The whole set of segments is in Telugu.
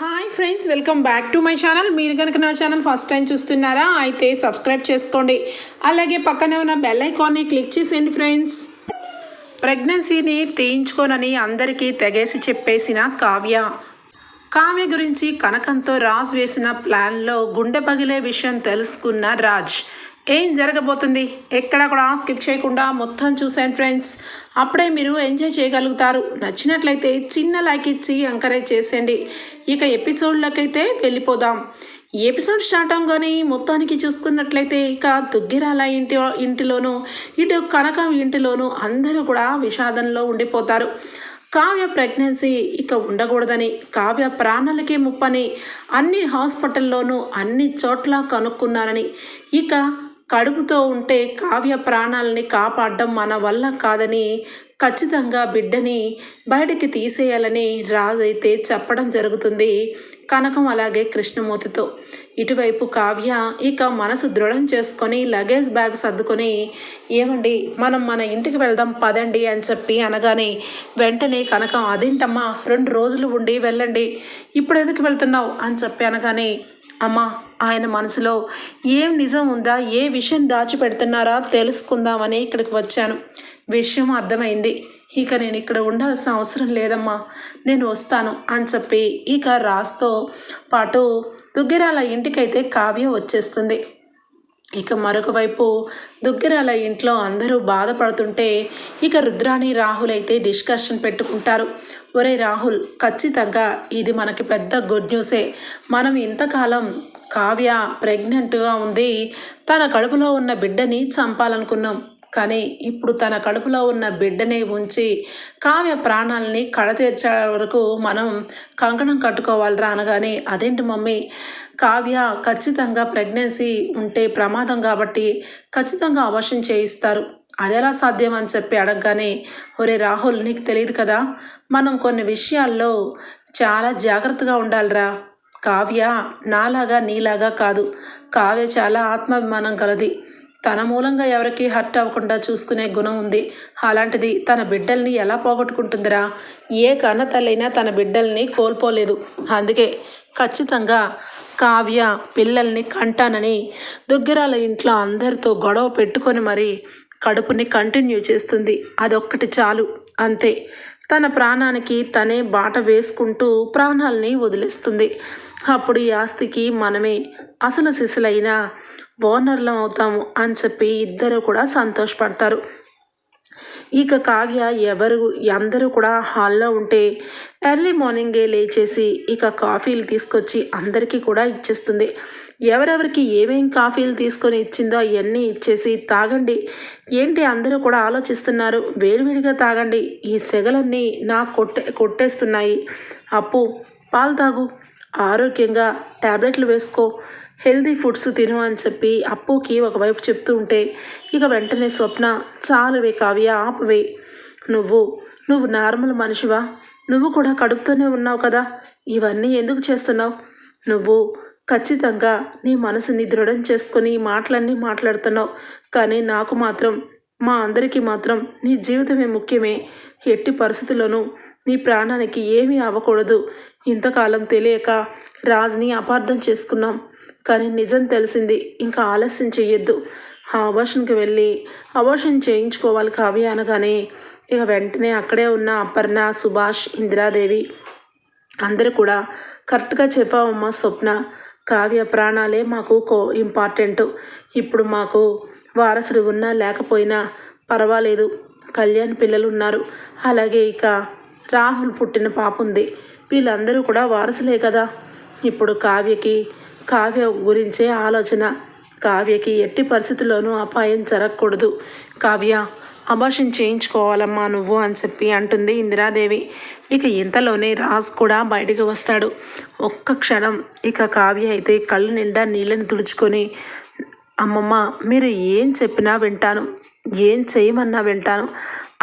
Hi friends welcome back to my channel మీరు కనుక నా ఛానల్ ఫస్ట్ టైం చూస్తున్నారా అయితే సబ్స్క్రైబ్ చేసుకోండి. అలాగే పక్కనే ఉన్న బెల్ ఐకాన్ని క్లిక్ చేసేయండి ఫ్రెండ్స్ ప్రెగ్నెన్సీని తీయించుకోనని అందరికీ తెగేసి చెప్పేసిన కావ్య. కావ్య గురించి కనకంతో రాజ్ వేసిన ప్లాన్లో గుండె పగిలే విషయం తెలుసుకున్న రాజ్. ఏం జరగబోతుంది? ఎక్కడ కూడా స్కిప్ చేయకుండా మొత్తం చూసాను ఫ్రెండ్స్ అప్పుడే మీరు ఎంజాయ్ చేయగలుగుతారు. నచ్చినట్లయితే చిన్న లైక్ ఇచ్చి ఎంకరేజ్ చేసేయండి. ఇక ఎపిసోడ్లకైతే వెళ్ళిపోదాం. ఎపిసోడ్ స్టార్ట్ అవగానే మొత్తానికి చూసుకున్నట్లయితే ఇక దుగ్గిరాల ఇంటి ఇంటిలోనూ ఇటు కనకం ఇంటిలోనూ అందరూ కూడా విషాదంలో ఉండిపోతారు. కావ్య ప్రెగ్నెన్సీ ఇక ఉండకూడదని కావ్య ప్రాణాలకే ముప్పని అన్ని హాస్పిటల్లోనూ అన్ని చోట్ల కనుక్కున్నారని ఇక కడుపుతో ఉంటే కావ్య ప్రాణాలని కాపాడడం మన వల్ల కాదని ఖచ్చితంగా బిడ్డని బయటికి తీసేయాలని రాజు అయితే చెప్పడం జరుగుతుంది. కనకం అలాగే కృష్ణమూర్తితో. ఇటువైపు కావ్య ఇక మనసు దృఢం చేసుకొని లగేజ్ బ్యాగ్ సర్దుకొని ఏమండి మనం మన ఇంటికి వెళ్దాం పదండి అని చెప్పి అనగానే వెంటనే కనకం అదేంటమ్మా రెండు రోజులు ఉండి వెళ్ళండి. ఇప్పుడు ఎందుకు వెళ్తున్నావు? అని చెప్పి అనగానే అమ్మా ఆయన మనసులో ఏం నిజం ఉందా ఏ విషయం దాచిపెడుతున్నారా తెలుసుకుందామని ఇక్కడికి వచ్చాను. విషయం అర్థమైంది. ఇక నేను ఇక్కడ ఉండాల్సిన అవసరం లేదమ్మా. నేను వస్తాను అని చెప్పి ఇక రాస్తో పాటు దుగ్గిరాల ఇంటికైతే కావ్య వచ్చేస్తుంది. ఇక మరొక వైపు దుగ్గిరాల ఇంట్లో అందరూ బాధపడుతుంటే ఇక రుద్రాణి రాహుల్ అయితే డిస్కషన్ పెట్టుకుంటారు. ఒరే రాహుల్ ఖచ్చితంగా ఇది మనకి పెద్ద గుడ్ న్యూసే. మనం ఇంతకాలం కావ్య ప్రెగ్నెంట్గా ఉంది. తన కడుపులో ఉన్న బిడ్డని చంపాలనుకున్నాం. కానీ ఇప్పుడు తన కడుపులో ఉన్న బిడ్డని ఉంచి కావ్య ప్రాణాలని కడతీర్చే వరకు మనం కంకణం కట్టుకోవాలిరా అనగానే అదేంటి మమ్మీ? కావ్య ఖచ్చితంగా ప్రెగ్నెన్సీ ఉంటే ప్రమాదం కాబట్టి ఖచ్చితంగా అవర్షన్ చేయిస్తారు. అదెలా సాధ్యం అని చెప్పి అడగగానే ఒరే రాహుల్ నీకు తెలియదు కదా మనం కొన్ని విషయాల్లో చాలా జాగ్రత్తగా ఉండాలిరా. కావ్య నాలాగా నీలాగా కాదు. కావ్య చాలా ఆత్మాభిమానం కలది. తన మూలంగా ఎవరికి హర్ట్ అవ్వకుండా చూసుకునే గుణం ఉంది. అలాంటిది తన బిడ్డల్ని ఎలా పోగొట్టుకుంటుందిరా? ఏ కన్న తల్లైనా తన బిడ్డల్ని కోల్పోలేదు. అందుకే ఖచ్చితంగా కావ్య పిల్లల్ని కంటానని దుగ్గిరాల ఇంట్లో అందరితో గొడవ పెట్టుకొని మరి కడుపుని కంటిన్యూ చేస్తుంది. అదొక్కటి చాలు. అంతే. తన ప్రాణానికి తనే బాట వేసుకుంటూ ప్రాణాలని వదిలేస్తుంది. అప్పుడు ఈ ఆస్తికి మనమే అసలు శిశులైన ఓనర్లం అవుతాము అని చెప్పి ఇద్దరు కూడా సంతోషపడతారు. ఇక కావ్య ఎవరు అందరూ కూడా హాల్లో ఉంటే ఎర్లీ మార్నింగే లేచేసి ఇక కాఫీలు తీసుకొచ్చి అందరికీ కూడా ఇచ్చేస్తుంది. ఎవరెవరికి ఏమేం కాఫీలు తీసుకొని ఇచ్చిందో అవన్నీ ఇచ్చేసి తాగండి. ఏంటి అందరూ కూడా ఆలోచిస్తున్నారు వేడివేడిగా తాగండి. ఈ సెగలన్నీ నా కొట్టే కొట్టేస్తున్నాయి. అప్పు పాలు తాగు. ఆరోగ్యంగా ట్యాబ్లెట్లు వేసుకో. హెల్దీ ఫుడ్స్ తిను అని చెప్పి అప్పుకి ఒకవైపు చెప్తూ ఉంటే ఇక వెంటనే స్వప్న చాలువే కావ్య ఆపువే. నువ్వు నువ్వు నార్మల్ మనిషివా? నువ్వు కూడా కడుపుతోనే ఉన్నావు కదా? ఇవన్నీ ఎందుకు చేస్తున్నావు? నువ్వు ఖచ్చితంగా నీ మనసుని దృఢం చేసుకొని మాటలన్నీ మాట్లాడుతున్నావు. కానీ నాకు మాత్రం మా అందరికీ మాత్రం నీ జీవితమే ముఖ్యమే. ఎట్టి పరిస్థితుల్లోనూ నీ ప్రాణానికి ఏమీ అవ్వకూడదు. ఇంతకాలం తెలియక రాజుని అపార్థం చేసుకున్నాం. కానీ నిజం తెలిసింది. ఇంకా ఆలస్యం చెయ్యొద్దు. ఆ అబార్షన్కి వెళ్ళి అబార్షన్ చేయించుకోవాలి కావ్య అనగానే ఇక వెంటనే అక్కడే ఉన్న అపర్ణ సుభాష్ ఇందిరాదేవి అందరూ కూడా కరెక్ట్గా చెప్పావమ్మా స్వప్న. కావ్య ప్రాణాలే మాకు కో ఇంపార్టెంట్. ఇప్పుడు మాకు వారసుడు ఉన్నా లేకపోయినా పర్వాలేదు. కళ్యాణ్ పిల్లలు ఉన్నారు అలాగే ఇక రాహుల్ పుట్టిన పాప ఉంది. వీళ్ళందరూ కూడా వారసులే కదా. ఇప్పుడు కావ్యకి కావ్య గురించే ఆలోచన. కావ్యకి ఎట్టి పరిస్థితుల్లోనూ అపాయం జరగకూడదు. కావ్య అబార్షన్ చేయించుకోవాలమ్మా నువ్వు అని చెప్పి అంటుంది ఇందిరాదేవి. ఇక ఇంతలోనే రాజ్ కూడా బయటికి వస్తాడు. ఒక్క క్షణం ఇక కావ్య అయితే కళ్ళు నిండా నీళ్ళని తుడుచుకొని అమ్మమ్మ మీరు ఏం చెప్పినా వింటాను. ఏం చేయమన్నా వింటాను.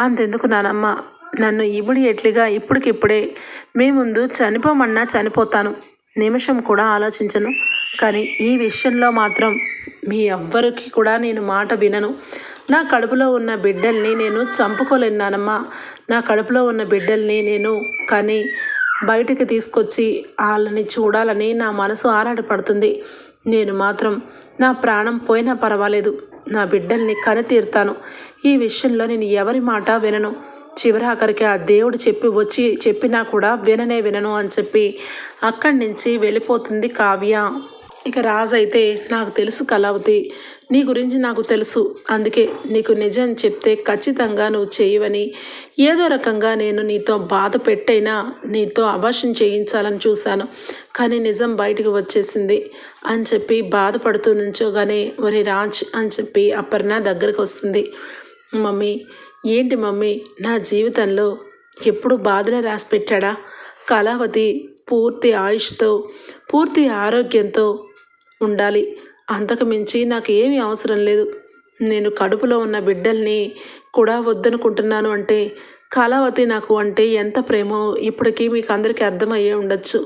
అంతెందుకు నానమ్మ. నన్ను ఇమిడియట్లీగా ఇప్పటికిప్పుడే మీ ముందు చనిపోమన్నా చనిపోతాను. నిమిషం కూడా ఆలోచించను. కానీ ఈ విషయంలో మాత్రం మీ ఎవ్వరికి కూడా నేను మాట వినను. నా కడుపులో ఉన్న బిడ్డల్ని నేను చంపుకోలేనానమ్మా నా కడుపులో ఉన్న బిడ్డల్ని నేను కానీ బయటికి తీసుకొచ్చి వాళ్ళని చూడాలని నా మనసు ఆరాటపడుతుంది. నేను మాత్రం నా ప్రాణం పోయినా పర్వాలేదు. నా బిడ్డల్ని కనితీరుతాను. ఈ విషయంలో నేను ఎవరి మాట వినను. చివరాఖరికి ఆ దేవుడు చెప్పి వచ్చి చెప్పినా కూడా విననే వినను అని చెప్పి అక్కడి నుంచి వెళ్ళిపోతుంది కావ్య. ఇక రాజు అయితే నాకు తెలుసు కళావతి నీ గురించి నాకు తెలుసు. అందుకే నీకు నిజం చెప్తే ఖచ్చితంగా నువ్వు చేయవని. ఏదో రకంగా నేను నీతో బాధ పెట్టైనా నీతో అభాషణ చేయించాలని చూశాను. కానీ నిజం బయటకు వచ్చేసింది అని చెప్పి బాధపడుతూ నుంచోగానే ఒరే రాజ్ అని చెప్పి అపర్ణ దగ్గరకు వస్తుంది. మమ్మీ ఏంటి మమ్మీ? నా జీవితంలో ఎప్పుడు బాధలే రాసి పెట్టాడా కళావతి పూర్తి ఆయుష్తో పూర్తి ఆరోగ్యంతో ఉండాలి. అంతకుమించి నాకు ఏమీ అవసరం లేదు. నేను కడుపులో ఉన్న బిడ్డల్ని కూడా వద్దనుకుంటున్నాను అంటే కళావతి నాకు అంటే ఎంత ప్రేమో ఇప్పటికీ మీకు అందరికీ అర్థమయ్యే ఉండొచ్చు.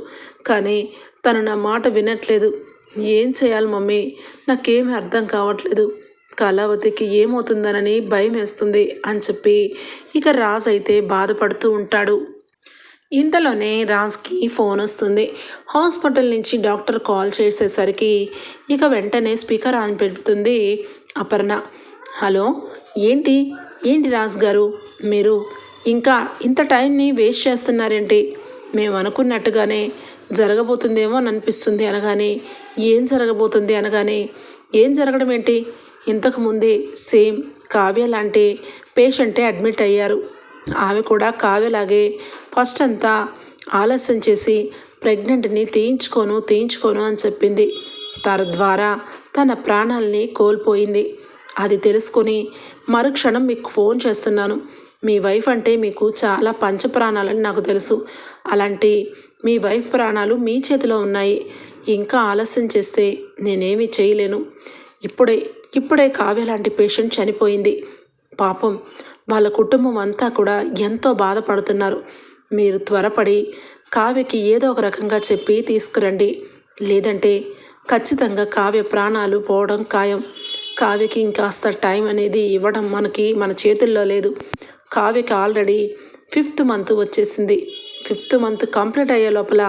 కానీ తను నా మాట వినట్లేదు. ఏం చేయాలి మమ్మీ? నాకేమీ అర్థం కావట్లేదు. కళావతికి ఏమవుతుందనని భయం వేస్తుంది అని చెప్పి ఇక రాజ్ అయితే బాధపడుతూ ఉంటాడు. ఇంతలోనే రాజ్కి ఫోన్ వస్తుంది. హాస్పిటల్ నుంచి డాక్టర్ కాల్ చేసేసరికి ఇక వెంటనే స్పీకర్ ఆన్ పెడుతుంది అపర్ణ. హలో ఏంటి? ఏంటి రాజ్ గారు? మీరు ఇంకా ఇంత టైంని వేస్ట్ చేస్తున్నారేంటి? మేము అనుకున్నట్టుగానే జరగబోతుందేమో అని అనిపిస్తుంది అనగానే ఏం జరగబోతుంది అనగానే ఏం జరగడం ఏంటి? ఇంతకుముందే సేమ్ కావ్య లాంటి పేషెంటే అడ్మిట్ అయ్యారు. ఆమె కూడా కావ్యలాగే ఫస్ట్ అంతా ఆలస్యం చేసి ప్రెగ్నెంట్ని తీయించుకోను తీయించుకోను అని చెప్పింది. తద్వారా తన ప్రాణాలని కోల్పోయింది. అది తెలుసుకొని మరుక్షణం మీకు ఫోన్ చేస్తున్నాను. మీ వైఫ్ అంటే మీకు చాలా పంచ ప్రాణాలని నాకు తెలుసు. అలాంటి మీ వైఫ్ ప్రాణాలు మీ చేతిలో ఉన్నాయి. ఇంకా ఆలస్యం చేస్తే నేనేమీ చేయలేను. ఇప్పుడే ఇప్పుడే కావ్య లాంటి పేషెంట్ చనిపోయింది. పాపం వాళ్ళ కుటుంబం అంతా కూడా ఎంతో బాధపడుతున్నారు. మీరు త్వరపడి కావ్యకి ఏదో ఒక రకంగా చెప్పి తీసుకురండి. లేదంటే ఖచ్చితంగా కావ్య ప్రాణాలు పోవడం ఖాయం. కావ్యకి ఇంకాస్త టైం అనేది ఇవ్వడం మనకి మన చేతుల్లో లేదు. కావ్యకి ఆల్రెడీ ఫిఫ్త్ మంత్ వచ్చేసింది. ఫిఫ్త్ మంత్ కంప్లీట్ అయ్యే లోపల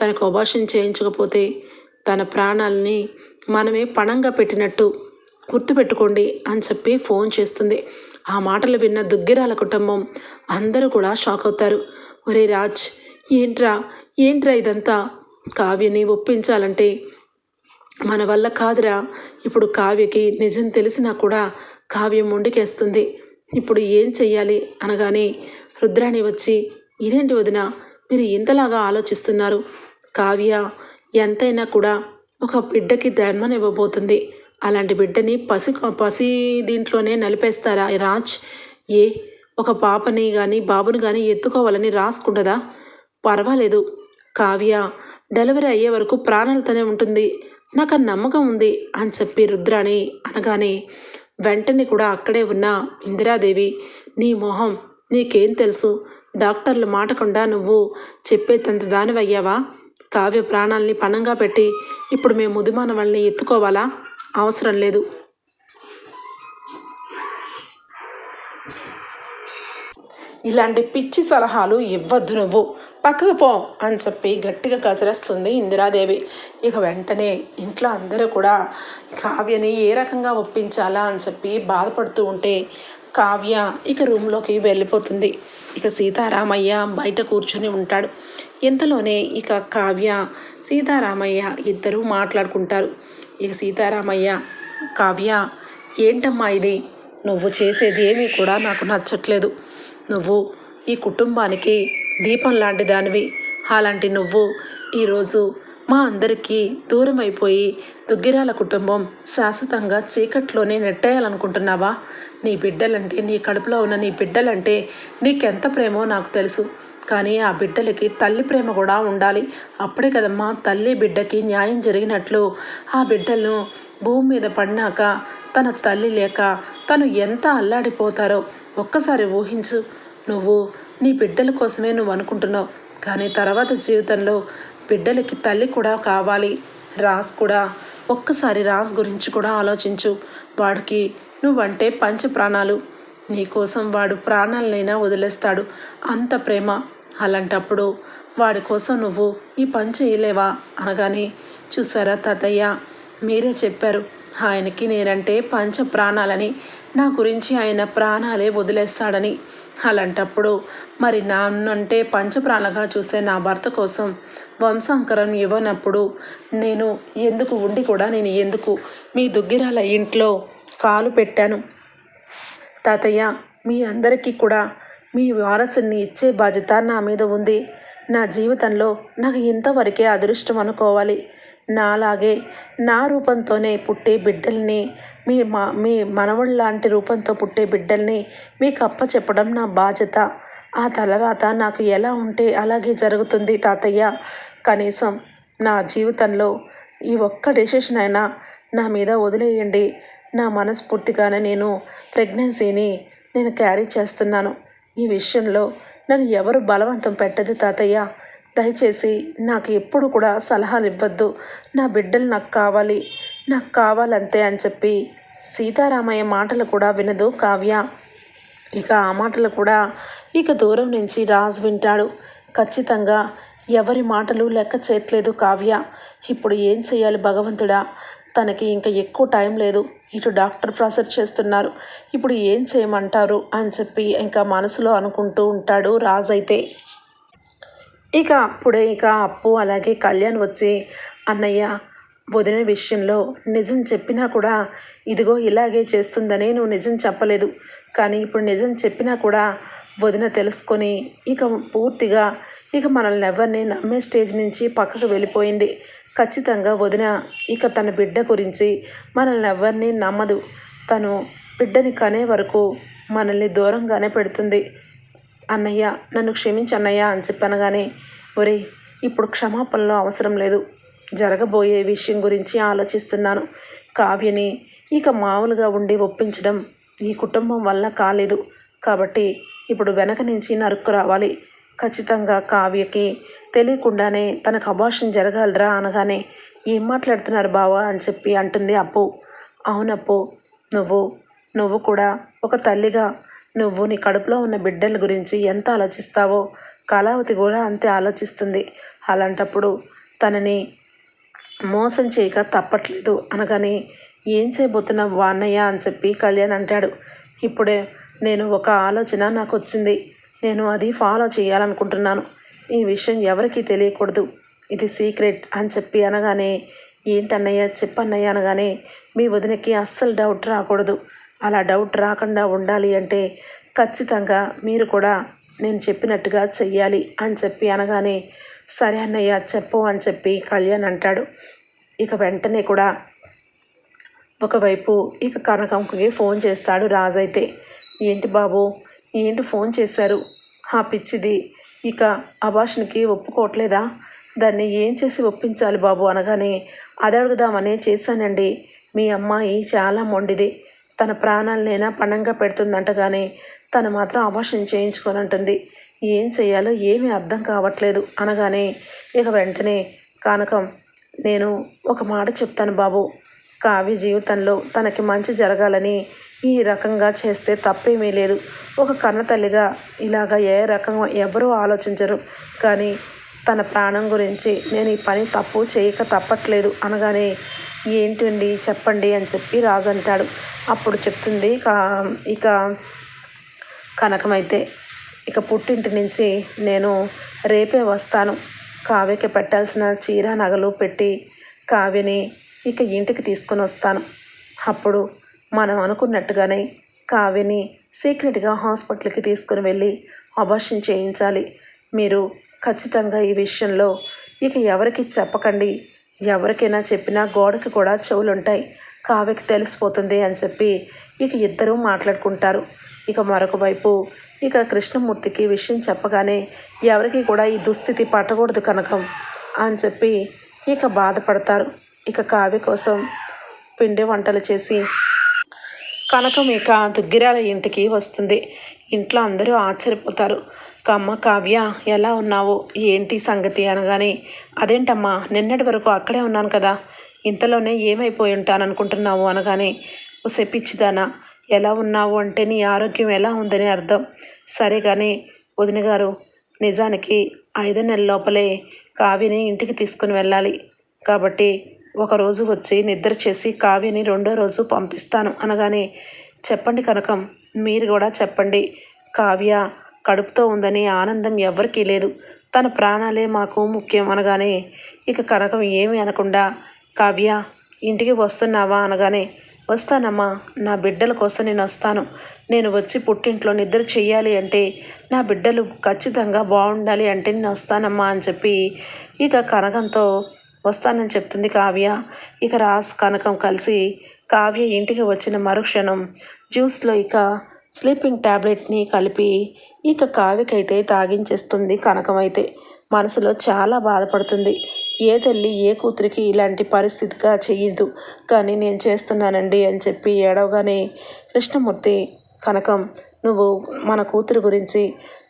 తనకు అబార్షన్ చేయించకపోతే తన ప్రాణాలని మనమే పణంగా పెట్టినట్టు గుర్తుపెట్టుకోండి అని చెప్పి ఫోన్ చేస్తుంది. ఆ మాటలు విన్న దుగ్గిరాల కుటుంబం అందరూ కూడా షాక్ అవుతారు. ఒరే రాజ్ ఏంట్రా ఏంట్రా ఇదంతా? కావ్యని ఒప్పించాలంటే మన వల్ల కాదురా. ఇప్పుడు కావ్యకి నిజం తెలిసినా కూడా కావ్యం ముండికేస్తుంది. ఇప్పుడు ఏం చెయ్యాలి అనగానే రుద్రాణి వచ్చి ఇదేంటి వదిన మీరు ఇంతలాగా ఆలోచిస్తున్నారు? కావ్య ఎంతైనా కూడా ఒక బిడ్డకి జన్మనివ్వబోతుంది అలాంటి బిడ్డని పసి పసి దీంట్లోనే నలిపేస్తారా? రాజ్ ఏ ఒక పాపని కానీ బాబుని కానీ ఎత్తుకోవాలని రాసుకుంటుందా? పర్వాలేదు. కావ్య డెలివరీ అయ్యే వరకు ప్రాణాలతోనే ఉంటుంది. నాకు ఆ నమ్మకం ఉంది అని చెప్పి రుద్రాణి అనగానే వెంటనే కూడా అక్కడే ఉన్న ఇందిరాదేవి నీ మొహం నీకేం తెలుసు? డాక్టర్లు మాటకుండా నువ్వు చెప్పేటంత దానివయ్యావా? కావ్య ప్రాణాలని పణంగా పెట్టి ఇప్పుడు మేము ముదిమాన వాళ్ళని ఎత్తుకోవాలా? అవసరం లేదు. ఇలాంటి పిచ్చి సలహాలు ఇవ్వద్దు నువ్వు. పక్కకు పో అని చెప్పి గట్టిగా కసిరేస్తుంది ఇందిరాదేవి. ఇక వెంటనే ఇంట్లో అందరూ కూడా కావ్యని ఏ రకంగా ఒప్పించాలా? అని చెప్పి బాధపడుతూ ఉంటే కావ్య ఇక రూమ్లోకి వెళ్ళిపోతుంది. ఇక సీతారామయ్య బయట కూర్చొని ఉంటాడు. ఇంతలోనే ఇక కావ్య సీతారామయ్య ఇద్దరూ మాట్లాడుకుంటారు. ఇక సీతారామయ్య కావ్య ఏంటమ్మా ఇది? నువ్వు చేసేది ఏమీ కూడా నాకు నచ్చట్లేదు. నువ్వు ఈ కుటుంబానికి దీపం లాంటి దానివి. అలాంటి నువ్వు ఈరోజు మా అందరికీ దూరం అయిపోయి దుగ్గిరాల కుటుంబం శాశ్వతంగా చీకట్లోనే నెట్టేయాలనుకుంటున్నావా? నీ బిడ్డలంటే నీ కడుపులో ఉన్న నీ బిడ్డలంటే నీకెంత ప్రేమో నాకు తెలుసు. కానీ ఆ బిడ్డలకి తల్లి ప్రేమ కూడా ఉండాలి. అప్పుడే కదమ్మా తల్లి బిడ్డకి న్యాయం జరిగినట్లు ఆ బిడ్డలను భూమి మీద పడినాక తన తల్లి లేక తను ఎంత అల్లాడిపోతారో ఒక్కసారి ఊహించు. నువ్వు నీ బిడ్డల కోసమే నువ్వు అనుకుంటున్నావు. కానీ తర్వాత జీవితంలో బిడ్డలకి తల్లి కూడా కావాలి. రాస్ కూడా ఒక్కసారి రాస్ గురించి కూడా ఆలోచించు. వాడికి నువ్వంటే పంచ ప్రాణాలు నీకోసం వాడు ప్రాణాలనైనా వదిలేస్తాడు. అంత ప్రేమ. అలాంటప్పుడు వాడి కోసం నువ్వు ఈ పని చేయలేవా అనగానే చూసారా తాతయ్య? మీరే చెప్పారు. ఆయనకి నేనంటే పంచ ప్రాణాలని నా గురించి ఆయన ప్రాణాలే వదిలేస్తాడని. అలాంటప్పుడు మరి నన్నంటే పంచప్రాణగా చూసే నా భర్త కోసం వంశాంకరం ఇవ్వనప్పుడు నేను ఎందుకు ఉండి కూడా నేను ఎందుకు మీ దుగ్గిరాల ఇంట్లో కాలు పెట్టాను. తాతయ్య మీ అందరికీ కూడా మీ వారసుని ఇచ్చే బాధ్యత నా మీద ఉంది. నా జీవితంలో నాకు ఇంతవరకే అదృష్టం అనుకోవాలి. నాలాగే నా రూపంతోనే పుట్టే బిడ్డల్ని మీ మా మీ మనవళ్ళ లాంటి రూపంతో పుట్టే బిడ్డల్ని మీకు అప్ప చెప్పడం నా బాధ్యత. ఆ తలరాత నాకు ఎలా ఉంటే అలాగే జరుగుతుంది తాతయ్య. కనీసం నా జీవితంలో ఈ ఒక్క డెసిషన్ అయినా నా మీద వదిలేయండి. నా మనస్ఫూర్తిగానే నేను ప్రెగ్నెన్సీని నేను క్యారీ చేస్తున్నాను. ఈ విషయంలో నన్ను ఎవరు బలవంతం పెట్టదు తాతయ్య. దయచేసి నాకు ఎప్పుడు కూడా సలహాలు ఇవ్వద్దు నా బిడ్డలు నాకు కావాలి. నాకు కావాలంతే అని చెప్పి సీతారామయ్య మాటలు కూడా వినదు కావ్య. ఇక ఆ మాటలు కూడా ఇక దూరం నుంచి రాజు వింటాడు. ఖచ్చితంగా ఎవరి మాటలు లెక్క చేయట్లేదు కావ్య. ఇప్పుడు ఏం చేయాలి భగవంతుడా? తనకి ఇంకా ఎక్కువ టైం లేదు. ఇటు డాక్టర్ ప్రాసెస్ చేస్తున్నారు. ఇప్పుడు ఏం చేయమంటారు? అని చెప్పి ఇంకా మనసులో అనుకుంటూ ఉంటాడు రాజు అయితే. ఇక అప్పుడే ఇక అప్పు అలాగే కళ్యాణ్ వచ్చి అన్నయ్య వదిన విషయంలో నిజం చెప్పినా కూడా ఇదిగో ఇలాగే చేస్తుందని నువ్వు నిజం చెప్పలేదు. కానీ ఇప్పుడు నిజం చెప్పినా కూడా వదిన తెలుసుకొని ఇక పూర్తిగా ఇక మనల్ని ఎవరిని నమ్మే స్టేజ్ నుంచి పక్కకు వెళ్ళిపోయింది. ఖచ్చితంగా వదిన ఇక తన బిడ్డ గురించి మనల్ని ఎవరిని నమ్మదు. తను బిడ్డని కనే వరకు మనల్ని దూరంగానే పెడుతుంది. అన్నయ్య నన్ను క్షమించి అన్నయ్య అని చెప్పనగానే ఒరే ఇప్పుడు క్షమాపణలో అవసరం లేదు. జరగబోయే విషయం గురించి ఆలోచిస్తున్నాను. కావ్యని ఇక మామూలుగా ఉండి ఒప్పించడం ఈ కుటుంబం వల్ల కాలేదు. కాబట్టి ఇప్పుడు వెనక నుంచి నరుక్కు రావాలి. ఖచ్చితంగా కావ్యకి తెలియకుండానే తనకు అభాషణ జరగాలరా అనగానే ఏం మాట్లాడుతున్నారు బావా? అని చెప్పి అంటుంది అప్పు. అవునప్పు నువ్వు నువ్వు కూడా ఒక తల్లిగా నువ్వు నీ కడుపులో ఉన్న బిడ్డల గురించి ఎంత ఆలోచిస్తావో కళావతి కూడా అంతే ఆలోచిస్తుంది. అలాంటప్పుడు తనని మోసం చేయక తప్పట్లేదు అనగానే ఏం చేయబోతున్నావు వాన్నయ్య? అని చెప్పి కళ్యాణ్ అంటాడు. ఇప్పుడే నేను ఒక ఆలోచన నాకు వచ్చింది నేను అది ఫాలో చేయాలనుకుంటున్నాను. ఈ విషయం ఎవరికీ తెలియకూడదు. ఇది సీక్రెట్ అని చెప్పి అనగానే ఏంటన్నయ్య? చెప్పన్నయ్య అనగానే మీ వదినకి అస్సలు డౌట్ రాకూడదు. అలా డౌట్ రాకుండా ఉండాలి అంటే ఖచ్చితంగా మీరు కూడా నేను చెప్పినట్టుగా చెయ్యాలి అని చెప్పి అనగానే సరే అన్నయ్య చెప్పు అని చెప్పి కళ్యాణ్ అంటాడు. ఇక వెంటనే కూడా ఒకవైపు ఇక కనకంకి ఫోన్ చేస్తాడు రాజైతే ఏంటి బాబు? ఏంటి ఫోన్ చేశారు? ఆ పిచ్చిది. ఇక అభాషణకి ఒప్పుకోవట్లేదా? దాన్ని ఏం చేసి ఒప్పించాలి బాబు అనగానే అది అడుగుదామనే చేశానండి. మీ అమ్మాయి చాలా మొండిది. తన ప్రాణాలనైనా పణంగా పెడుతుందంటగానే తను మాత్రం అభాషణ చేయించుకొని అంటుంది ఏం చేయాలో ఏమీ అర్థం కావట్లేదు అనగానే ఇక వెంటనే కానకం నేను ఒక మాట చెప్తాను బాబు. కావ్య జీవితంలో తనకి మంచి జరగాలని ఈ రకంగా చేస్తే తప్పేమీ లేదు. ఒక కన్న తల్లిగా ఇలాగ ఏ రకం ఎవరూ ఆలోచించరు. కానీ తన ప్రాణం గురించి నేను ఈ పని తప్పు చేయక తప్పట్లేదు అనగానే ఏంటండి చెప్పండి అని చెప్పి రాజు అంటాడు. అప్పుడు చెప్తుంది కా ఇక కనకమైతే ఇక పుట్టింటి నుంచి నేను రేపే వస్తాను. కావ్యకి పెట్టాల్సిన చీర నగలు పెట్టి కావ్యని ఇక ఇంటికి తీసుకొని వస్తాను. అప్పుడు మనం అనుకున్నట్టుగానే కావ్యని సీక్రెట్గా హాస్పిటల్కి తీసుకుని వెళ్ళి అబార్షన్ చేయించాలి. మీరు ఖచ్చితంగా ఈ విషయంలో ఇక ఎవరికి చెప్పకండి. ఎవరికైనా చెప్పినా గోడకి కూడా చెవులుంటాయి. కావ్యకి తెలిసిపోతుంది అని చెప్పి ఇక ఇద్దరూ మాట్లాడుకుంటారు. ఇక మరొక వైపు ఇక కృష్ణమూర్తికి విషయం చెప్పగానే ఎవరికి కూడా ఈ దుస్థితి పట్టకూడదు కనకం అని చెప్పి ఇక బాధపడతారు. ఇక కావ్య కోసం పిండి వంటలు చేసి కనకం ఇక దుగ్గిరాల ఇంటికి వస్తుంది. ఇంట్లో అందరూ ఆశ్చర్యపోతారు. కమ్మ కావ్య ఎలా ఉన్నావు? ఏంటి సంగతి? అనగానే అదేంటమ్మా నిన్నటి వరకు అక్కడే ఉన్నాను కదా. ఇంతలోనే ఏమైపోయి ఉంటాను అనుకుంటున్నావు అనగానే ఓ పిచ్చిదానా ఎలా ఉన్నావు అంటే నీ ఆరోగ్యం ఎలా ఉందని అర్థం. సరే కానీ వదిన గారు నిజానికి ఐదు నెలల లోపలే కావ్యని ఇంటికి తీసుకుని వెళ్ళాలి. కాబట్టి ఒకరోజు వచ్చి నిద్ర చేసి కావ్యని రెండో రోజు పంపిస్తాను అనగానే చెప్పండి కనకం మీరు కూడా చెప్పండి. కావ్య కడుపుతో ఉందని ఆనందం ఎవరికీ లేదు. తన ప్రాణాలే మాకు ముఖ్యం అనగానే ఇక కనకం ఏమి అనకుండా కావ్య ఇంటికి వస్తున్నావా? అనగానే వస్తానమ్మా నా బిడ్డల కోసం నేను వస్తాను. నేను వచ్చి పుట్టింట్లో నిద్ర చేయాలి అంటే నా బిడ్డలు ఖచ్చితంగా బాగుండాలి అంటే నేను వస్తానమ్మా అని చెప్పి ఇక కనకంతో వస్తానని చెప్తుంది కావ్య. ఇక రాస్ కనకం కలిసి కావ్య ఇంటికి వచ్చిన మరుక్షణం జ్యూస్లో ఇక స్లీపింగ్ ట్యాబ్లెట్ని కలిపి ఇక కావ్యకైతే తాగించేస్తుంది కనకం అయితే. మనసులో చాలా బాధపడుతుంది. ఏ తల్లి ఏ కూతురికి ఇలాంటి పరిస్థితిగా చెయ్యదు కానీ నేను చేస్తున్నానండి అని చెప్పి ఏడవగానే కృష్ణమూర్తి కనకం నువ్వు మన కూతురు గురించి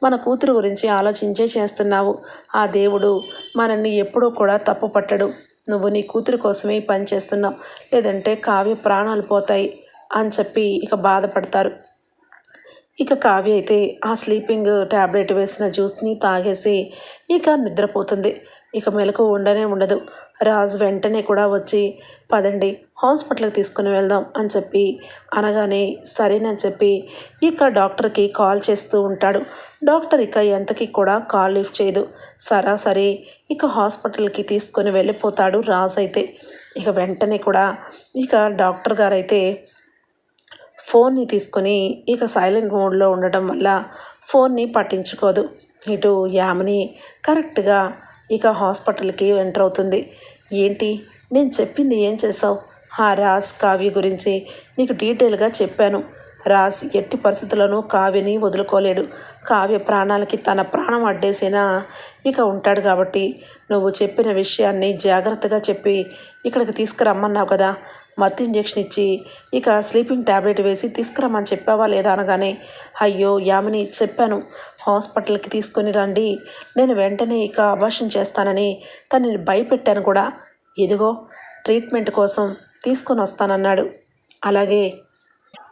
మన కూతురు గురించి ఆలోచించే చేస్తున్నావు. ఆ దేవుడు మనల్ని ఎప్పుడూ కూడా తప్పు పట్టడు. నువ్వు నీ కూతురు కోసమే పని చేస్తున్నావు. లేదంటే కావ్య ప్రాణాలు పోతాయి అని చెప్పి ఇక బాధపడతారు. ఇక కావ్య అయితే ఆ స్లీపింగ్ ట్యాబ్లెట్ వేసిన జ్యూస్ని తాగేసి ఇక నిద్రపోతుంది. ఇక మెలకు ఉండనే ఉండదు. రాజు వెంటనే కూడా వచ్చి పదండి హాస్పిటల్కి తీసుకుని వెళ్దాం అని చెప్పి అనగానే సరేనని చెప్పి ఇక డాక్టర్కి కాల్ చేస్తూ ఉంటాడు. డాక్టర్ ఇక ఎంతకి కూడా కాల్ లిఫ్ట్ చేయదు. సరాసరి ఇక హాస్పిటల్కి తీసుకొని వెళ్ళిపోతాడు రాజు అయితే. ఇక వెంటనే కూడా ఇక డాక్టర్ గారైతే ఫోన్ని తీసుకొని ఇక సైలెంట్ మోడ్లో ఉండటం వల్ల ఫోన్ని పట్టించుకోదు. ఇటు యామిని కరెక్ట్గా ఇక హాస్పిటల్కి ఎంటర్ అవుతుంది. ఏంటి? నేను చెప్పింది ఏం చేసావు ఆ రాజ్ కావ్య గురించి నీకు డీటెయిల్గా చెప్పాను. రాజ్ ఎట్టి పరిస్థితులను కావ్యని వదులుకోలేడు. కావ్య ప్రాణాలకి తన ప్రాణం అడ్డేసినా? ఇక ఉంటాడు కాబట్టి నువ్వు చెప్పిన విషయాన్ని జాగ్రత్తగా చెప్పి ఇక్కడికి తీసుకురమ్మన్నావు కదా. మత్తు ఇంజెక్షన్ ఇచ్చి ఇక స్లీపింగ్ ట్యాబ్లెట్ వేసి తీసుకురమ్మని చెప్పావా లేదా అనగానే అయ్యో యామిని చెప్పాను. హాస్పిటల్కి తీసుకొని రండి. నేను వెంటనే ఇక అభాషణ చేస్తానని తనని భయపెట్టాను కూడా. ఇదిగో ట్రీట్మెంట్ కోసం తీసుకొని వస్తానన్నాడు. అలాగే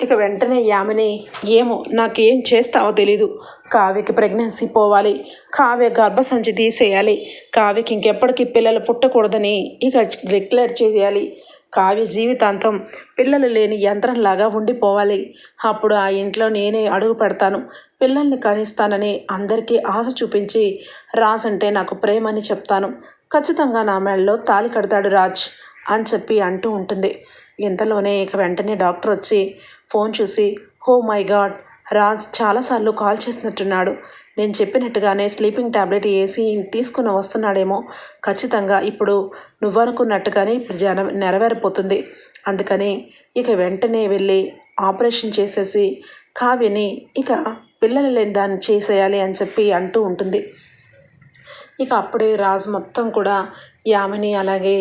ఇక వెంటనే యామిని ఏమో నాకేం చేస్తావో తెలీదు. కావ్యకి ప్రెగ్నెన్సీ పోవాలి. కావ్య గర్భసంచి తీసేయాలి. కావ్యకి ఇంకెప్పటికీ పిల్లలు పుట్టకూడదని ఇక డిక్లేర్ చేయాలి. కావ్య జీవితాంతం పిల్లలు లేని యంత్రంలాగా ఉండిపోవాలి. అప్పుడు ఆ ఇంట్లో నేనే అడుగు పెడతాను. పిల్లల్ని కనిస్తానని అందరికీ ఆశ చూపించి రాసంటే నాకు ప్రేమ అని చెప్తాను. ఖచ్చితంగా నా మెడలో తాలి కడతాడు రాజ్ అని చెప్పి అంటూ ఉంటుంది. ఇంతలోనే ఇక వెంటనే డాక్టర్ వచ్చి ఫోన్ చూసి హో మై గాడ్ రాజ్ చాలాసార్లు కాల్ చేసినట్టున్నాడు. నేను చెప్పినట్టుగానే స్లీపింగ్ ట్యాబ్లెట్ వేసి తీసుకుని వస్తున్నాడేమో. ఖచ్చితంగా ఇప్పుడు నువ్వనుకున్నట్టుగానే ఇప్పుడు జన నెరవేరిపోతుంది. అందుకని ఇక వెంటనే వెళ్ళి ఆపరేషన్ చేసేసి కావ్యని ఇక పిల్లలు లేని దాన్ని చేసేయాలి అని చెప్పి అంటూ ఉంటుంది. ఇక అప్పుడే రాజు మొత్తం కూడా యామిని అలాగే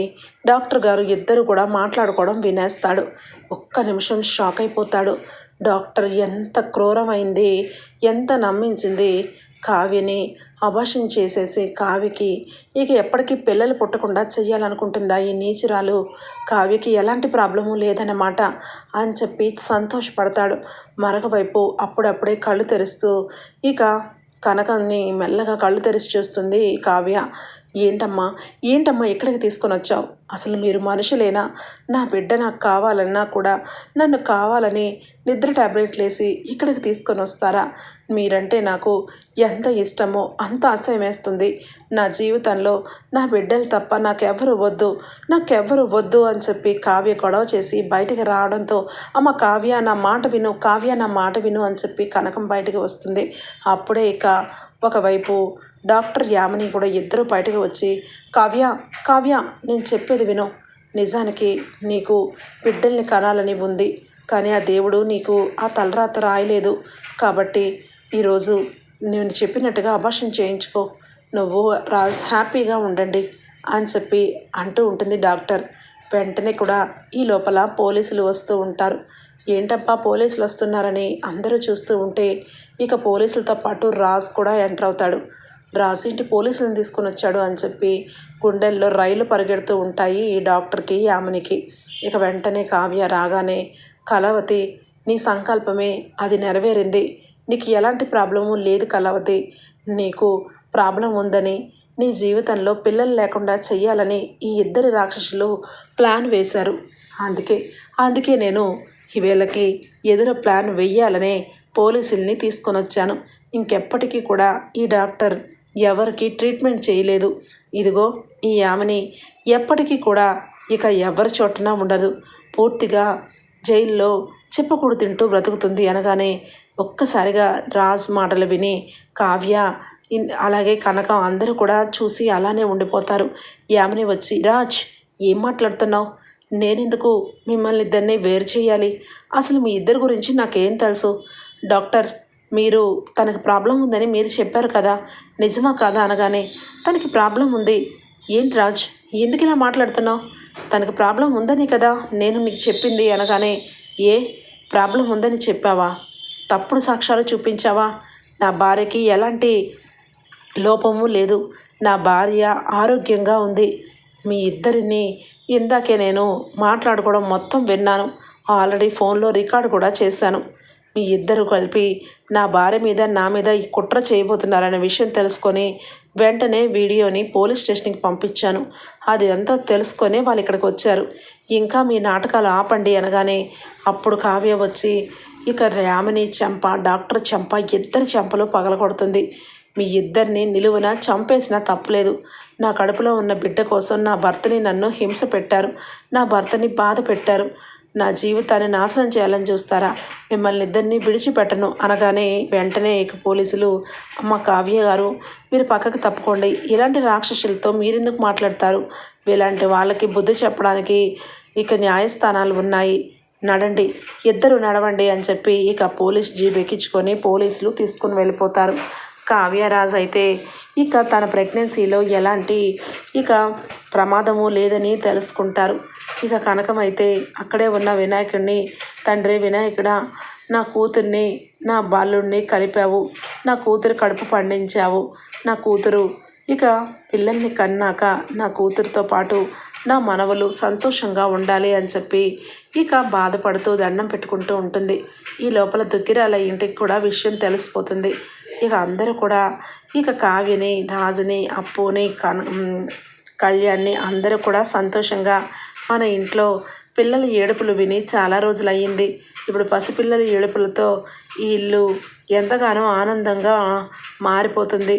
డాక్టర్ గారు ఇద్దరు కూడా మాట్లాడుకోవడం వినేస్తాడు. ఒక్క నిమిషం షాక్ అయిపోతాడు. డాక్టర్ ఎంత క్రూరమైంది ఎంత నమ్మించింది కావ్యని అబార్షన్ చేసేసి కావ్యకి. ఇక ఎప్పటికీ పిల్లలు పుట్టకుండా చెయ్యాలనుకుంటుందా ఈ నీచురాలు? కావ్యకి ఎలాంటి ప్రాబ్లము లేదన్నమాట అని చెప్పి సంతోషపడతాడు. మరొక వైపు అప్పుడప్పుడే కళ్ళు తెరుస్తూ ఇక కనకాన్ని మెల్లగా కళ్ళు తెరిచి చూస్తుంది కావ్య. ఏంటమ్మా? ఏంటమ్మా ఇక్కడికి తీసుకొని వచ్చావు? అసలు మీరు మనుషులేనా? నా బిడ్డ నాకు కావాలన్నా కూడా నన్ను కావాలని నిద్ర ట్యాబ్లెట్లు వేసి ఇక్కడికి తీసుకొని వస్తారా? మీరంటే నాకు ఎంత ఇష్టమో అంత అసహ్యం వేస్తుంది. నా జీవితంలో నా బిడ్డలు తప్ప నాకెవ్వరు వద్దు నాకెవ్వరు వద్దు అని చెప్పి కావ్య గొడవ చేసి బయటికి రావడంతో అమ్మ కావ్య నా మాట విను కావ్య నా మాట విను అని చెప్పి కనకం బయటికి వస్తుంది. అప్పుడే ఇక ఒకవైపు డాక్టర్ యామిని కూడా ఇద్దరు బయటకు వచ్చి కావ్య కావ్య నేను చెప్పేది విను. నిజానికి నీకు బిడ్డల్ని కనాలని ఉంది కానీ ఆ దేవుడు నీకు ఆ తలరాత రాయలేదు. కాబట్టి ఈరోజు నేను చెప్పినట్టుగా అభాషణ చేయించుకో. నువ్వు రాజ్ హ్యాపీగా ఉండండి అని చెప్పి అంటూ ఉంటుంది డాక్టర్. వెంటనే కూడా ఈ లోపల పోలీసులు వస్తూ ఉంటారు. ఏంటప్పా పోలీసులు వస్తున్నారని అందరూ చూస్తూ ఉంటే ఇక పోలీసులతో పాటు రాజ్ కూడా ఎంటర్ అవుతాడు. రాజు ఇంటి పోలీసులను తీసుకొని వచ్చాడు అని చెప్పి గుండెల్లో రైలు పరిగెడుతూ ఉంటాయి ఈ డాక్టర్కి యామినికి. ఇక వెంటనే కావ్య రాగానే కలవతి నీ సంకల్పమే అది నెరవేరింది. నీకు ఎలాంటి ప్రాబ్లము లేదు కలవతి నీకు ప్రాబ్లం ఉందని నీ జీవితంలో పిల్లలు లేకుండా చెయ్యాలని ఈ ఇద్దరి రాక్షసులు ప్లాన్ వేశారు. అందుకే అందుకే నేను ఈవేళకి ఎదురు ప్లాన్ వెయ్యాలనే పోలీసుల్ని తీసుకొని వచ్చాను ఇంకెప్పటికీ కూడా ఈ డాక్టర్ ఎవరికి ట్రీట్మెంట్ చేయలేదు. ఇదిగో ఈ ఆమెని ఎప్పటికీ కూడా ఇక ఎవరి చోటన ఉండదు. పూర్తిగా జైల్లో చిప్పకూడు తింటూ బ్రతుకుతుంది అనగానే ఒక్కసారిగా రాజ్ మాటలు విని కావ్య అలాగే కనకం అందరూ కూడా చూసి అలానే ఉండిపోతారు. యామిని వచ్చి రాజ్ ఏం మాట్లాడుతున్నావు? నేనెందుకు మిమ్మల్ని ఇద్దరిని వేరు చేయాలి? అసలు మీ ఇద్దరి గురించి నాకేం తెలుసు? డాక్టర్ మీరు తనకి ప్రాబ్లం ఉందని మీరు చెప్పారు కదా? నిజమా కాదా అనగానే తనకి ప్రాబ్లం ఉంది. ఏంటి రాజ్? ఎందుకు ఇలా మాట్లాడుతున్నావు? తనకి ప్రాబ్లం ఉందని కదా నేను నీకు చెప్పింది అనగానే ఏ? ప్రాబ్లం ఉందని చెప్పావా? తప్పుడు సాక్ష్యాలు చూపించావా? నా భార్యకి ఎలాంటి లోపము లేదు. నా భార్య ఆరోగ్యంగా ఉంది. మీ ఇద్దరిని ఇందాకే నేను మాట్లాడుకోవడం మొత్తం విన్నాను. ఆల్రెడీ ఫోన్లో రికార్డు కూడా చేశాను. మీ ఇద్దరు కలిపి నా భార్య మీద నా మీద ఈ కుట్ర చేయబోతున్నారనే విషయం తెలుసుకొని వెంటనే వీడియోని పోలీస్ స్టేషన్కి పంపించాను. అది అంతా తెలుసుకొని వాళ్ళు ఇక్కడికి వచ్చారు. ఇంకా మీ నాటకాలు ఆపండి అనగానే అప్పుడు కావ్య వచ్చి ఇక రామని చెంప డాక్టర్ చెంప ఇద్దరి చెంపలు పగలగొడుతుంది. మీ ఇద్దరిని నిలువున చంపేసినా తప్పలేదు. నా కడుపులో ఉన్న బిడ్డ కోసం నా భర్తని నన్ను హింస పెట్టారు. నా భర్తని బాధ పెట్టారు. నా జీవితాన్ని నాశనం చేయాలని చూస్తారా? మిమ్మల్ని ఇద్దరిని విడిచిపెట్టను అనగానే వెంటనే ఇక పోలీసులు అమ్మ కావ్య గారు మీరు పక్కకు తప్పుకోండి. ఇలాంటి రాక్షసులతో మీరెందుకు మాట్లాడతారు? ఇలాంటి వాళ్ళకి బుద్ధి చెప్పడానికి ఇక న్యాయస్థానాలు ఉన్నాయి. నడండి ఇద్దరు నడవండి అని చెప్పి ఇక పోలీస్ జీప్ ఎక్కించుకొని పోలీసులు తీసుకుని వెళ్ళిపోతారు. కావ్యరాజ్ అయితే ఇక తన ప్రెగ్నెన్సీలో ఎలాంటి ఇక ప్రమాదము లేదని తెలుసుకుంటారు. ఇక కనకమైతే అక్కడే ఉన్న వినాయకుడిని తండ్రి వినాయకుడా నా కూతుర్ని నా బాలుడిని కలిపావు నా కూతురు కడుపు పండించావు నా కూతురు ఇక పిల్లల్ని కన్నాక నా కూతురుతో పాటు నా మనవలు సంతోషంగా ఉండాలి అని చెప్పి ఇక బాధపడుతూ దండం పెట్టుకుంటూ ఉంటుంది. ఈ లోపల దుగ్గిరాల ఇంటికి కూడా విషయం తెలిసిపోతుంది. ఇక అందరూ కూడా ఇక కావ్యని రాజుని అప్పుని కన కళ్యాణ్ని అందరూ కూడా సంతోషంగా మన ఇంట్లో పిల్లల ఏడుపులు విని చాలా రోజులయ్యింది. ఇప్పుడు పసిపిల్లల ఏడుపులతో ఈ ఇల్లు ఎంతగానో ఆనందంగా మారిపోతుంది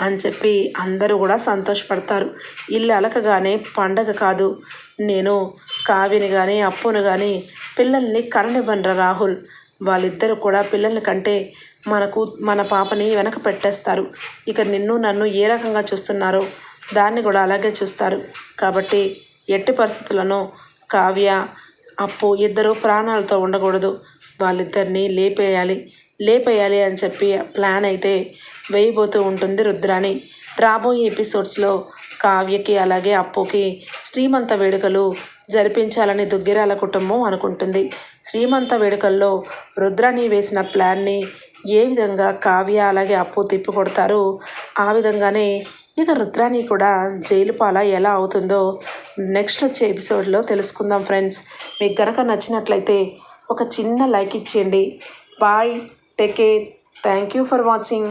అని చెప్పి అందరూ కూడా సంతోషపడతారు. ఇల్లు అలకగానే పండగ కాదు. నేను కావ్యని కానీ అప్పును కానీ పిల్లల్ని కననివ్వనరా రాహుల్. వాళ్ళిద్దరూ కూడా పిల్లల్ని కంటే మనకు మన పాపని వెనక పెట్టేస్తారు. ఇక నిన్ను నన్ను ఏ రకంగా చూస్తున్నారో దాన్ని కూడా అలాగే చూస్తారు. కాబట్టి ఎట్టి పరిస్థితులను కావ్య అప్పు ఇద్దరు ప్రాణాలతో ఉండకూడదు. వాళ్ళిద్దరిని లేపేయాలి. లేపేయాలి అని చెప్పి ప్లాన్ అయితే వేయబోతూ ఉంటుంది రుద్రాణి. రాబోయే ఎపిసోడ్స్లో కావ్యకి అలాగే అప్పుకి శ్రీమంత వేడుకలు జరిపించాలని దుగ్గిరాల కుటుంబం అనుకుంటుంది. శ్రీమంత వేడుకల్లో రుద్రాణి వేసిన ప్లాన్ని ఏ విధంగా కావ్య అలాగే అప్పు తిప్పి కొడతారో ఆ విధంగానే ఇక రుద్రాణి కూడా జైలు పాల ఎలా అవుతుందో నెక్స్ట్ వచ్చే ఎపిసోడ్లో తెలుసుకుందాం ఫ్రెండ్స్. మీకు గనక నచ్చినట్లయితే ఒక చిన్న లైక్ ఇచ్చేయండి. Bye take care thank you for watching.